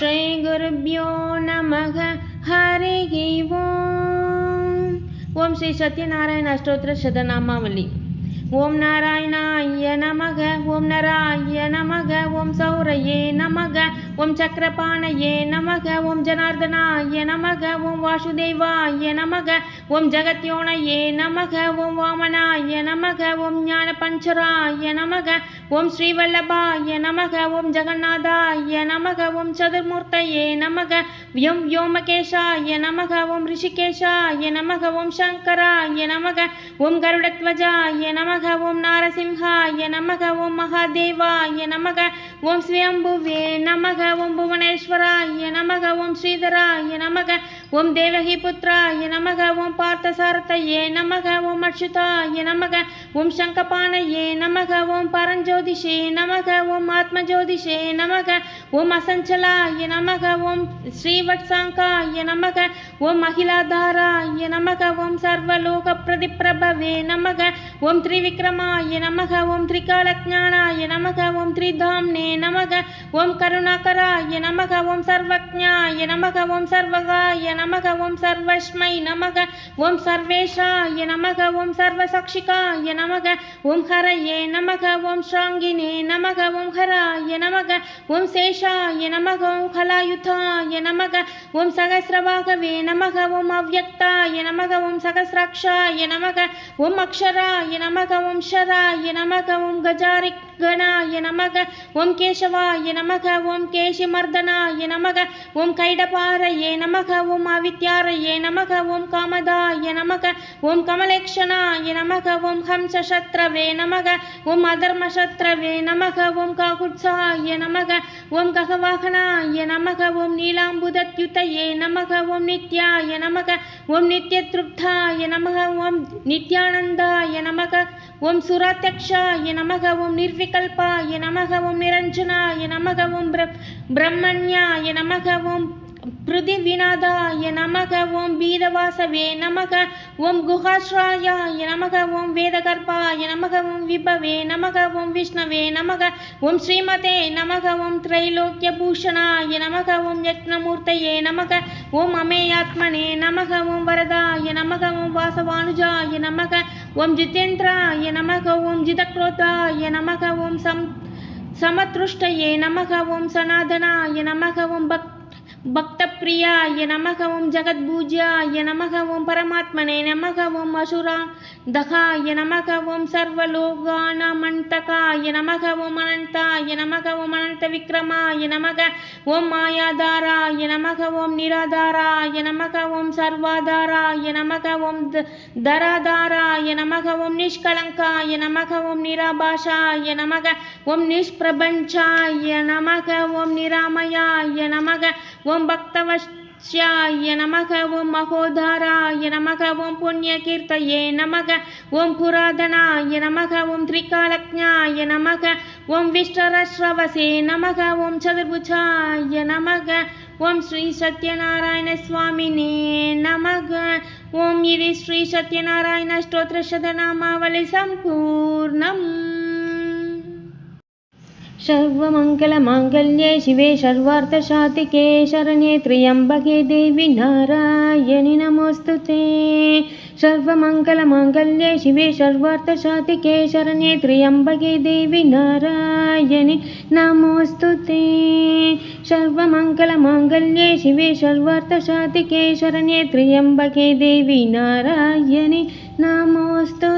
ஸ்ரீகுருभ्यो நமக. ஹரிஹி ஓம். ஓம் ஸ்ரீ சத்யநாராயண அஷ்டோத்திர சதநாமாவளி. ஓம் நாராயணாய நமக. ஓம் நராய நமக. ஓம் சௌரையே நமக. ஓம் சக்கரபாணயே நமக. ஓம் ஜனார்தனாய நமக. ஓம் வாசுதேவாய நமக. ஓம் ஜெகத்யோனையே நமக. ஓம் வாமனாய நமக ஓம் ஞான பஞ்சராய நமக ஓம் ஸ்ரீவல்லபாய நமக ஓம் ஜெகநாதாய நமக ஓம் சதுர்மூர்த்தயே நமக வ்யோம் வ்யோமகேஷாய நமக ஓம் ரிஷிகேஷாய நமக ஓம் சங்கராய நமக ஓம் கருடத்வஜாய நமக ஓம் நாரசிம்ஹாய நமக ஓம் மகாதேவாய நமக ஓம் ஸ்வயம்புவே நமக ஓம் புவனேஸ்வராய நமக ஓம் ஸ்ரீதராய நமக ஓம் தேவகி புத்ராய நமக ஓம் பார்த்தசாரத்தையே நமக ஓம் அச்சுதாய நமக ஓம் சங்கபானையே நமக ஓம் பரஞ்சோதிஷே நமக ஓம் ஆத்மஜோதிஷே நமக ஓம் அசஞ்சலாய நமக ஓம் ஸ்ரீவட்சாங்காய நமக ஓம் அகிலாதாராய நமக ஓம் சர்வலோக பிரதிப்பிரபவே நமக ஓம் த்ரிவிக்ரமாய நமக ஓம் திரிகாலஜானாய நமக ஓம் த்ரிதாம்னே நமக ஓம் கருணாகராய நமக ஓம் சர்வ நமக ஓம் சர்வகாய நமக ஓம் சர்வஸ்மை நமக ஓம் சர்வேஷாய நமக ஓம் சர்வசாட்சிகாய நமக ஓம் ஹரயே நமக ஓம் ஸ்ராங்கினே நமக ஓம் ஹராய நமக ஓம் சேஷாய நமக ஓம் ஹலாயுதாய நமக ஓம் சகசிரபாகவே நமக ஓம் அவ்யக்தாய நமக ஓம் சகசிராட்சாய நமக ஓம் அக்ஷராய நமக ஓம் ஷராய நமக ஓம் கஜாரி கணாய நமக ஓம் கேசவாய நமக ஓம் கேசிமர்தனாய நமக ஓம் கைடபாரையே நமக ஓம் அவித்யாரையே நமக ஓம் காமதாய நமக ஓம் கமலேக்ஷனாய நமக ஓம் ஹம்சசத்ரவே நமக ஓம் அதர்மசத்ரவே நமக ஓம் காகுட்சாய நமக ஓம் ககவாகனாய நமக ஓம் நீலாம்புதத்யுதயே நமக ஓம் நித்யாய நமக ஓம் நித்யத்ருப்தாய நமக ஓம் நித்யானந்தாய நமக ஓம் சுராத்தியக்ஷாய நமக ஓம் நிர்விகல்பாய நமக ஓம் நிரஞ்சனாய நமக ஓம் பிர பிரம்மண்யாய நமக ஓம் பிருதிவிநாதாய நமக ஓம் பீதவாசவே நமக ஓம் குஹாஸ்ராயாய நமக ஓம் வேதகர்பாய நமக ஓம் விபவே நமக ஓம் விஷ்ணவே நமக ஓம் ஸ்ரீமதே நமக ஓம் திரைலோக்கிய பூஷணாய நமக ஓம் யக்னமூர்த்தையே நமக ஓம் அமேயாத்மனே நமக ஓம் வரதாய நமக ஓம் வாசவானுஜாய நமக ஓம் ஜிதேந்திராய நமக ஓம் ஜிதக்ரோதாய நமக ஓம் சம் சமத்ருஷ்டயே நமக ஓம் சனாதனாய நமக ஓம் பக்தி பக்தப்பிரியாய நமக ஓம் ஜகத்பூஜ்யாய நமக பரமாத்மனே நமகவும் அசுரா தகாய நமகவும் ஓம் சர்வலோகானமந்தகாய நமகவும் அனந்தாய நமகவும் அனந்த விக்ரமாய நமக ஓம் மாயாதாராய நமகவும் நிராதாராய நமகவும் சர்வாதாராய நமகவும் தராதாராய நமகவும் நிஷ்கலங்காய நமகவும் நிராபாஷாய நமக ஓம் நிஷ்பிரபஞ்சாய நமக ஓம் நிராமயாய நமக ஓம் பக்தவஷ்யாய நமக ஓம் மகோதாராய நமக ஓம் புண்ணியகீர்த்தயே நமக ஓம் புராதனாய நமக ஓம் திரிகாலஜாய நமக ஓம் விஷ்டரஸ்ரவசே நமக ஓம் சதுர்புஜாய நமக ஓம் ஸ்ரீ சத்யநாராயண சுவாமினே நமக ஓம் இது ஸ்ரீ சத்யநாராயண ஸ்தோத்திர சதநாமாவளி சம்பூர்ணம். सर्वमङ्गलमाङ्गल्ये शिवे सर्वार्थसाधिके शरण्ये त्र्यम्बके देवि नारायणि नमोऽस्तु ते सर्वमङ्गलमाङ्गल्ये शिवे सर्वार्थसाधिके शरण्ये त्र्यम्बके देवि नारायणि नमोऽस्तु ते सर्वमङ्गलमाङ्गल्ये शिवे सर्वार्थसाधिके शरण्ये त्र्यम्बके देवि नारायणि नमोऽस्तु